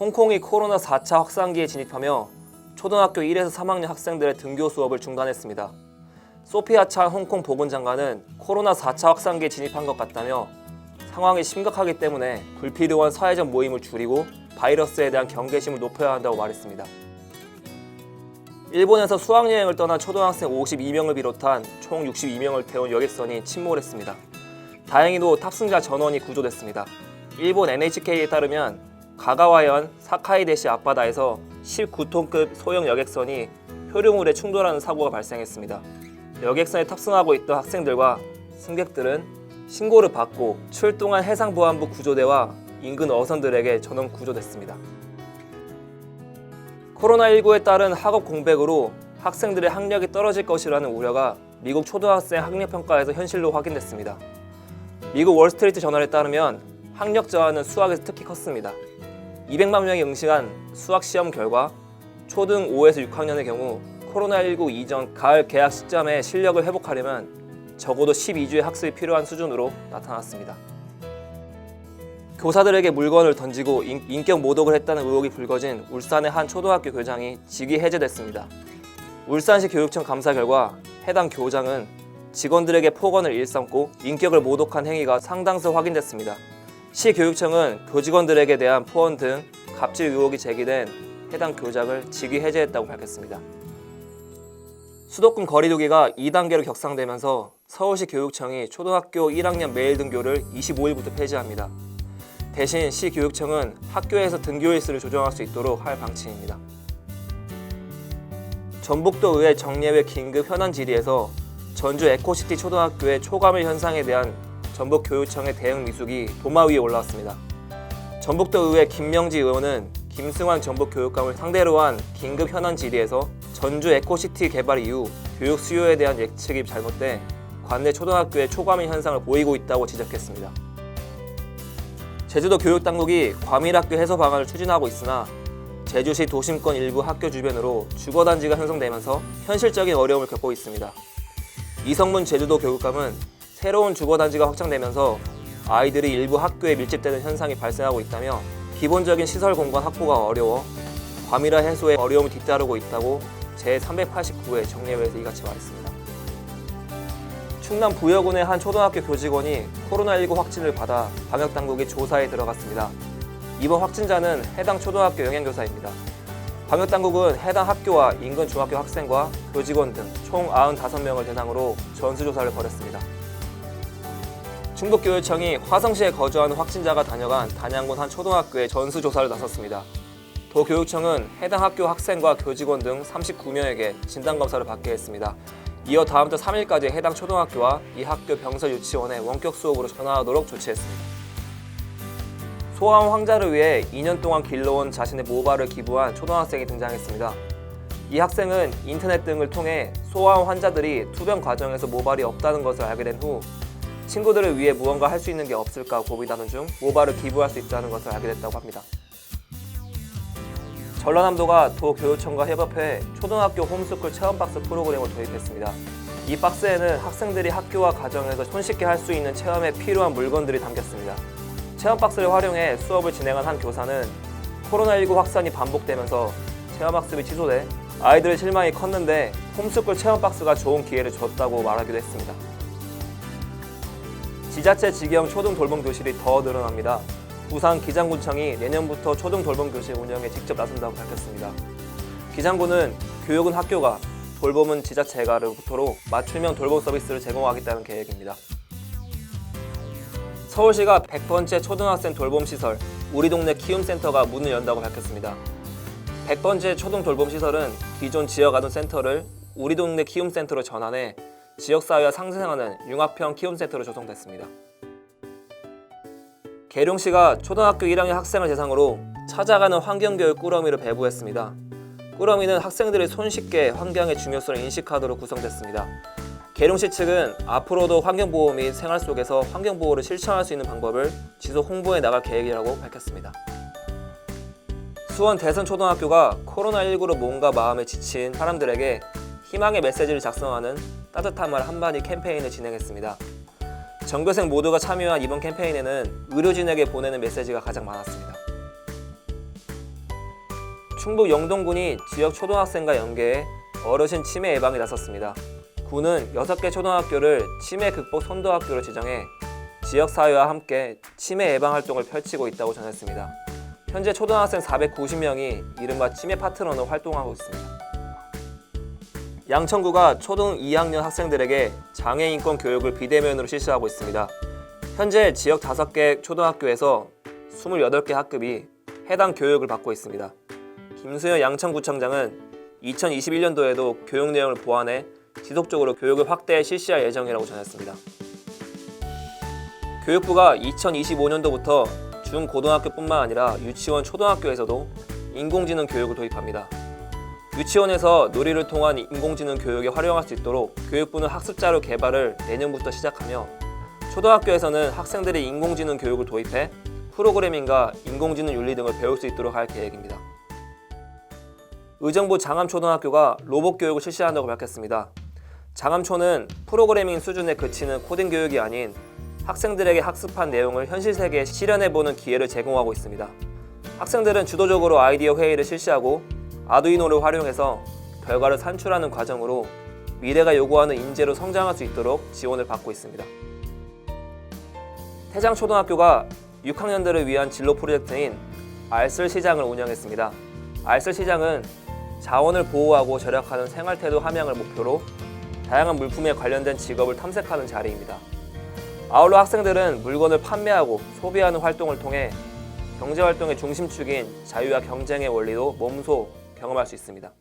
홍콩이 코로나 4차 확산기에 진입하며 초등학교 1에서 3학년 학생들의 등교 수업을 중단했습니다. 소피아 찬 홍콩 보건장관은 코로나 4차 확산기에 진입한 것 같다며 상황이 심각하기 때문에 불필요한 사회적 모임을 줄이고 바이러스에 대한 경계심을 높여야 한다고 말했습니다. 일본에서 수학여행을 떠난 초등학생 52명을 비롯한 총 62명을 태운 여객선이 침몰했습니다. 다행히도 탑승자 전원이 구조됐습니다. 일본 NHK에 따르면 가가와현 사카이데시 앞바다에서 19톤급 소형 여객선이 표류물에 충돌하는 사고가 발생했습니다. 여객선에 탑승하고 있던 학생들과 승객들은 신고를 받고 출동한 해상보안부 구조대와 인근 어선들에게 전원 구조됐습니다. 코로나19에 따른 학업 공백으로 학생들의 학력이 떨어질 것이라는 우려가 미국 초등학생 학력 평가에서 현실로 확인됐습니다. 미국 월스트리트 저널에 따르면 학력 저하는 수학에서 특히 컸습니다. 200만 명이 응시한 수학 시험 결과 초등 5에서 6학년의 경우 코로나19 이전 가을 개학 시점에 실력을 회복하려면 적어도 12주의 학습이 필요한 수준으로 나타났습니다. 교사들에게 물건을 던지고 인, 인격 모독을 했다는 의혹이 불거진 울산의 한 초등학교 교장이 직위 해제됐습니다. 울산시 교육청 감사 결과 해당 교장은 직원들에게 폭언을 일삼고 인격을 모독한 행위가 상당수 확인됐습니다. 시 교육청은 교직원들에게 대한 포언 등 갑질 의혹이 제기된 해당 교장을 직위 해제했다고 밝혔습니다. 수도권 거리두기가 2단계로 격상되면서 서울시 교육청이 초등학교 1학년 매일 등교를 25일부터 폐지합니다. 대신 시 교육청은 학교에서 등교 일수를 조정할 수 있도록 할 방침입니다. 전북도 의회 정례회 긴급 현안 질의에서 전주 에코시티 초등학교의 초감일 현상에 대한 전북 교육청의 대응 미숙이 도마 위에 올라왔습니다. 전북도 의회 김명지 의원은 김승환 전북 교육감을 상대로 한 긴급 현안 질의에서 전주 에코시티 개발 이후 교육 수요에 대한 예측이 잘못돼 관내 초등학교의 초과민 현상을 보이고 있다고 지적했습니다. 제주도 교육당국이 과밀학교 해소 방안을 추진하고 있으나 제주시 도심권 일부 학교 주변으로 주거단지가 형성되면서 현실적인 어려움을 겪고 있습니다. 이성문 제주도 교육감은 새로운 주거단지가 확장되면서 아이들이 일부 학교에 밀집되는 현상이 발생하고 있다며 기본적인 시설 공간 확보가 어려워 과밀화 해소에 어려움이 뒤따르고 있다고 제389회 정례회에서 이같이 말했습니다. 충남 부여군의 한 초등학교 교직원이 코로나19 확진을 받아 방역당국이 조사에 들어갔습니다. 이번 확진자는 해당 초등학교 영양교사입니다. 방역당국은 해당 학교와 인근 중학교 학생과 교직원 등 총 95명을 대상으로 전수조사를 벌였습니다. 충북교육청이 화성시에 거주하는 확진자가 다녀간 단양군 한 초등학교에 전수조사를 나섰습니다. 도교육청은 해당 학교 학생과 교직원 등 39명에게 진단검사를 받게 했습니다. 이어 다음 달 3일까지 해당 초등학교와 이 학교 병설 유치원에 원격 수업으로 전화하도록 조치했습니다. 소아암 환자를 위해 2년 동안 길러온 자신의 모발을 기부한 초등학생이 등장했습니다. 이 학생은 인터넷 등을 통해 소아암 환자들이 투병 과정에서 모발이 없다는 것을 알게 된후 친구들을 위해 무언가 할 수 있는 게 없을까 고민하는 중 모발을 기부할 수 있다는 것을 알게 됐다고 합니다. 전라남도가 도교육청과 협업해 초등학교 홈스쿨 체험박스 프로그램을 도입했습니다. 이 박스에는 학생들이 학교와 가정에서 손쉽게 할 수 있는 체험에 필요한 물건들이 담겼습니다. 체험박스를 활용해 수업을 진행한 한 교사는 코로나19 확산이 반복되면서 체험학습이 취소돼 아이들의 실망이 컸는데 홈스쿨 체험박스가 좋은 기회를 줬다고 말하기도 했습니다. 지자체 직영 초등 돌봄 교실이 더 늘어납니다. 부산 기장군청이 내년부터 초등 돌봄 교실 운영에 직접 나선다고 밝혔습니다. 기장군은 교육은 학교가, 돌봄은 지자체가로부터로 맞춤형 돌봄 서비스를 제공하겠다는 계획입니다. 서울시가 100번째 초등학생 돌봄 시설 우리 동네 키움센터가 문을 연다고 밝혔습니다. 100번째 초등 돌봄 시설은 기존 지역 아동 센터를 우리 동네 키움센터로 전환해 지역사회와 상생하는 융합형 키움센터로 조성됐습니다. 계룡시가 초등학교 1학년 학생을 대상으로 찾아가는 환경교육 꾸러미를 배부했습니다. 꾸러미는 학생들이 손쉽게 환경의 중요성을 인식하도록 구성됐습니다. 계룡시 측은 앞으로도 환경보호 및 생활 속에서 환경보호를 실천할 수 있는 방법을 지속 홍보해 나갈 계획이라고 밝혔습니다. 수원 대선초등학교가 코로나19로 몸과 마음에 지친 사람들에게 희망의 메시지를 작성하는 따뜻한 말 한마디 캠페인을 진행했습니다. 전교생 모두가 참여한 이번 캠페인에는 의료진에게 보내는 메시지가 가장 많았습니다. 충북 영동군이 지역 초등학생과 연계해 어르신 치매 예방에 나섰습니다. 군은 6개 초등학교를 치매 극복 선도학교로 지정해 지역사회와 함께 치매 예방 활동을 펼치고 있다고 전했습니다. 현재 초등학생 490명이 이른바 치매 파트너로 활동하고 있습니다. 양천구가 초등 2학년 학생들에게 장애 인권 교육을 비대면으로 실시하고 있습니다. 현재 지역 5개 초등학교에서 28개 학급이 해당 교육을 받고 있습니다. 김수현 양천구청장은 2021년도에도 교육 내용을 보완해 지속적으로 교육을 확대 실시할 예정이라고 전했습니다. 교육부가 2025년도부터 중고등학교뿐만 아니라 유치원, 초등학교에서도 인공지능 교육을 도입합니다. 유치원에서 놀이를 통한 인공지능 교육에 활용할 수 있도록 교육부는 학습자료 개발을 내년부터 시작하며 초등학교에서는 학생들이 인공지능 교육을 도입해 프로그래밍과 인공지능 윤리 등을 배울 수 있도록 할 계획입니다. 의정부 장암초등학교가 로봇 교육을 실시한다고 밝혔습니다. 장암초는 프로그래밍 수준에 그치는 코딩 교육이 아닌 학생들에게 학습한 내용을 현실 세계에 실현해보는 기회를 제공하고 있습니다. 학생들은 주도적으로 아이디어 회의를 실시하고 아두이노를 활용해서 결과를 산출하는 과정으로 미래가 요구하는 인재로 성장할 수 있도록 지원을 받고 있습니다. 태장초등학교가 6학년들을 위한 진로 프로젝트인 알쓸 시장을 운영했습니다. 알쓸 시장은 자원을 보호하고 절약하는 생활태도 함양을 목표로 다양한 물품에 관련된 직업을 탐색하는 자리입니다. 아울러 학생들은 물건을 판매하고 소비하는 활동을 통해 경제활동의 중심축인 자유와 경쟁의 원리도 몸소 경험할 수 있습니다.